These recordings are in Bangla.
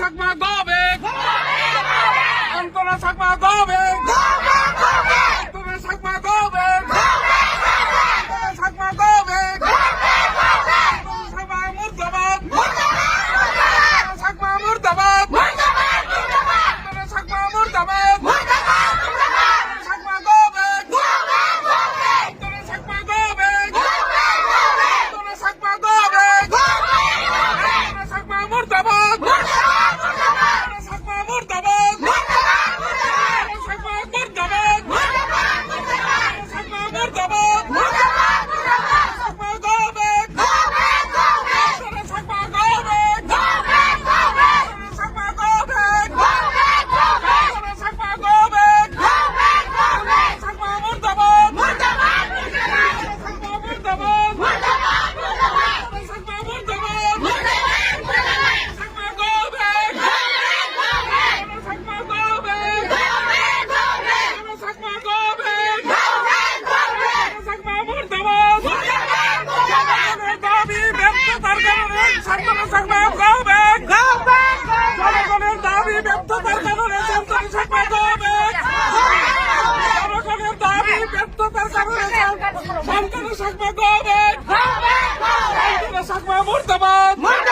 সাকমা গবে অন্তরা সাকমা জনগণের দাবি ব্যর্থতার কারণে সন্তান সাকমা গবে জনগণের দাবি ব্যর্থতার কারণে সন্তান সাকমা গবে সন্তান সাকমা মুর্দাবাদ। সন্তান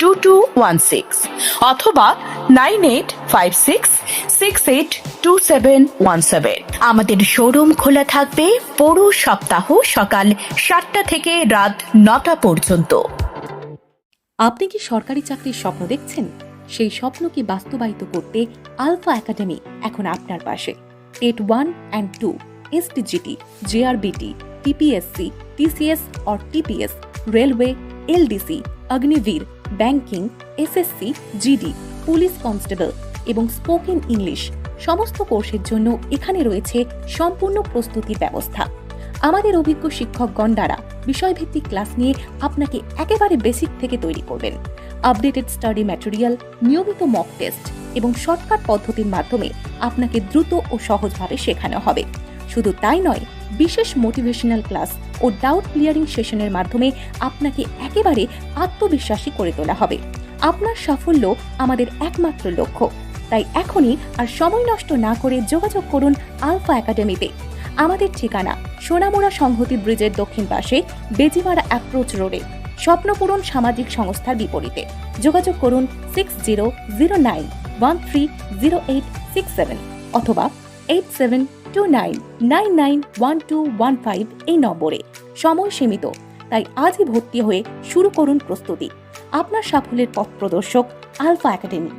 two two one six অথবা nine eight five six six eight two seven one seven আমাদের শোরুম খোলা থাকবে পুরো সপ্তাহ সকাল সাতটা থেকে রাত নটা পর্যন্ত। আপনি কি সরকারি চাকরির স্বপ্ন দেখছেন? সেই স্বপ্নকে বাস্তবায়িত করতে আলফা একাডেমি এখন আপনার পাশে। TET one and two STGT JRBT TPSC TCS or TPS railway LDC Agniveer banking SSC GD, police constable এবং স্পোকেন ইংলিশ সমস্ত কোর্সের জন্য এখানে রয়েছে সম্পূর্ণ প্রস্তুতির ব্যবস্থা। আমাদের অভিজ্ঞ শিক্ষকগণ দ্বারা বিষয়ভিত্তিক ক্লাস নিয়ে আপনাকে একেবারে বেসিক থেকে তৈরি করবেন। আপডেটেড স্টাডি ম্যাটেরিয়াল নিয়মিত মক টেস্ট এবং শর্টকাট পদ্ধতির মাধ্যমে আপনাকে দ্রুত ও সহজভাবে শেখানো হবে। শুধু তাই নয় বিশেষ মোটিভেশনাল ক্লাস ও ডাউট ক্লিয়ারিং সেশনের মাধ্যমে আপনাকে একেবারে আত্মবিশ্বাসী করে তোলা হবে। আপনার সাফল্য আমাদের একমাত্র লক্ষ্য। তাই এখনই আর সময় নষ্ট না করে যোগাযোগ করুন আলফা একাডেমিতে আমাদের ঠিকানা সোনামুড়া সংহতি ব্রিজের দক্ষিণ পাশে, বেজিমারা অ্যাপ্রোচ রোডে স্বপ্নপূরণ সামাজিক সংস্থার বিপরীতে। যোগাযোগ করুন six zero zero nine one three zero eight six seven অথবা eight seven two nine nine nine one two one five এই নম্বরে। সময় সীমিত, তাই আজই ভর্তি হয়ে শুরু করুন প্রস্তুতি। আপনার সাফল্যের পথ প্রদর্শক আলফা একাডেমি।